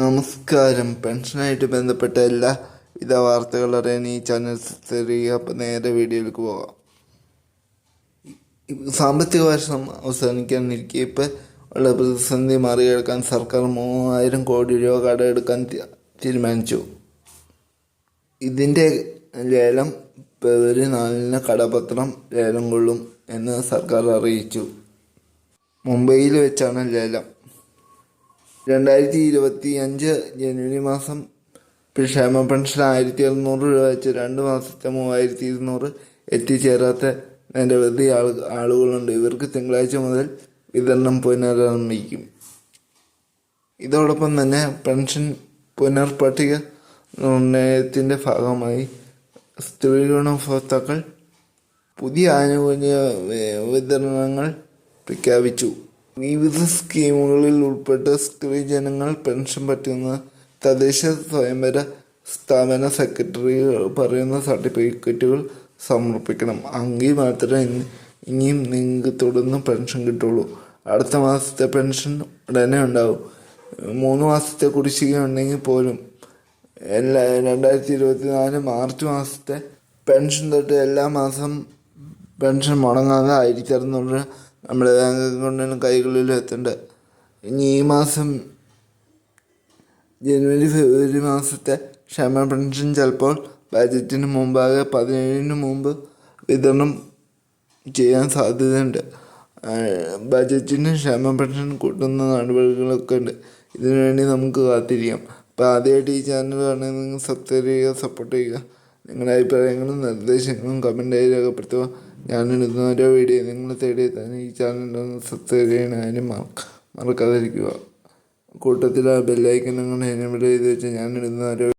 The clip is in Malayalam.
നമസ്കാരം. പെൻഷനായിട്ട് ബന്ധപ്പെട്ട എല്ലാ വിധ വാർത്തകൾ അറിയാൻ ഈ ചാനൽ അപ്പം നേരെ വീഡിയോയിലേക്ക് പോകാം. സാമ്പത്തിക വർഷം അവസാനിക്കാനിരിക്കെ ഇപ്പം ഉള്ള പ്രതിസന്ധി മറികടക്കാൻ സർക്കാർ മൂവായിരം കോടി രൂപ കടമെടുക്കാൻ തീരുമാനിച്ചു. ഇതിന്റെ ലേലം ഫെബ്രുവരി നാലിന് കടപത്രം ലേലം കൊള്ളും എന്ന് സർക്കാർ അറിയിച്ചു. മുംബൈയിൽ വെച്ചാണ് ലേലം. രണ്ടായിരത്തി ഇരുപത്തി അഞ്ച് ജനുവരി മാസം ക്ഷേമ പെൻഷൻ ആയിരത്തി എഴുന്നൂറ് രൂപ വെച്ച് രണ്ട് മാസത്തെ മൂവായിരത്തി ഇരുന്നൂറ് എത്തിച്ചേരാത്ത നിരവധി ആൾ ആളുകളുണ്ട്. ഇവർക്ക് തിങ്കളാഴ്ച മുതൽ വിതരണം പുനരാരംഭിക്കും. ഇതോടൊപ്പം തന്നെ പെൻഷൻ പുനർപട്ടിക നിർണയത്തിന്റെ ഭാഗമായി സ്ത്രീ ഗുണഭോക്താക്കൾ പുതിയ ആനുകൂല്യ വിതരണങ്ങൾ പ്രഖ്യാപിച്ചു. വിവിധ സ്കീമുകളിൽ ഉൾപ്പെട്ട സ്ത്രീ ജനങ്ങൾ പെൻഷൻ പറ്റുന്ന തദ്ദേശ സ്വയംഭര സ്ഥാപന സെക്രട്ടറി പറയുന്ന സർട്ടിഫിക്കറ്റുകൾ സമർപ്പിക്കണം. അങ്കിൽ മാത്രമേ ഇനിയും നിങ്ങൾക്ക് തുടർന്ന് പെൻഷൻ കിട്ടുള്ളൂ. അടുത്ത മാസത്തെ പെൻഷൻ ഉടനെ ഉണ്ടാവും. മൂന്ന് മാസത്തെ കുടിശ്ശിക ഉണ്ടെങ്കിൽ പോലും എല്ലാ രണ്ടായിരത്തി ഇരുപത്തി നാല് മാർച്ച് മാസത്തെ പെൻഷൻ തൊട്ട് എല്ലാ മാസം പെൻഷൻ മുടങ്ങാതെ ആയിരത്തി അറുന്നൂറ് നമ്മുടെ അക്കൗണ്ടിലും കൈകളിലും എത്തേണ്ടത് ഇനി ഈ മാസം ജനുവരി ഫെബ്രുവരി മാസത്തെ ക്ഷമ പെൻഷൻ ചിലപ്പോൾ ബജറ്റിന് മുമ്പാകെ പതിനേഴിന് മുമ്പ് വിതരണം ചെയ്യാൻ സാധ്യതയുണ്ട്. ബജറ്റിന് ക്ഷമ പെൻഷൻ കൂട്ടുന്ന നടപടികളൊക്കെ ഉണ്ട്. ഇതിനുവേണ്ടി നമുക്ക് കാത്തിരിക്കാം. അപ്പോൾ ആദ്യമായിട്ട് ഈ ചാനൽ കാണുന്നത് നിങ്ങൾ സബ്സ്ക്രൈബ് ചെയ്യുക സപ്പോർട്ട് ചെയ്യുക. നിങ്ങളുടെ അഭിപ്രായങ്ങളും നിർദ്ദേശങ്ങളും കമന്റായി രേഖപ്പെടുത്തുക ഞാനിടുന്ന ഓരോ വീഡിയോ നിങ്ങൾ തേടി തന്നെ ഈ ചാനൽ ഒന്ന് സബ്സ്ക്രൈബ് ചെയ്യാനും മറക്ക മറക്കാതിരിക്കുക. കൂട്ടത്തിൽ ആ ബെല്ലൈക്കൻ നിങ്ങൾ എനേബിൾ ചെയ്ത് വെച്ച് ഞാനിടുന്ന ഓരോ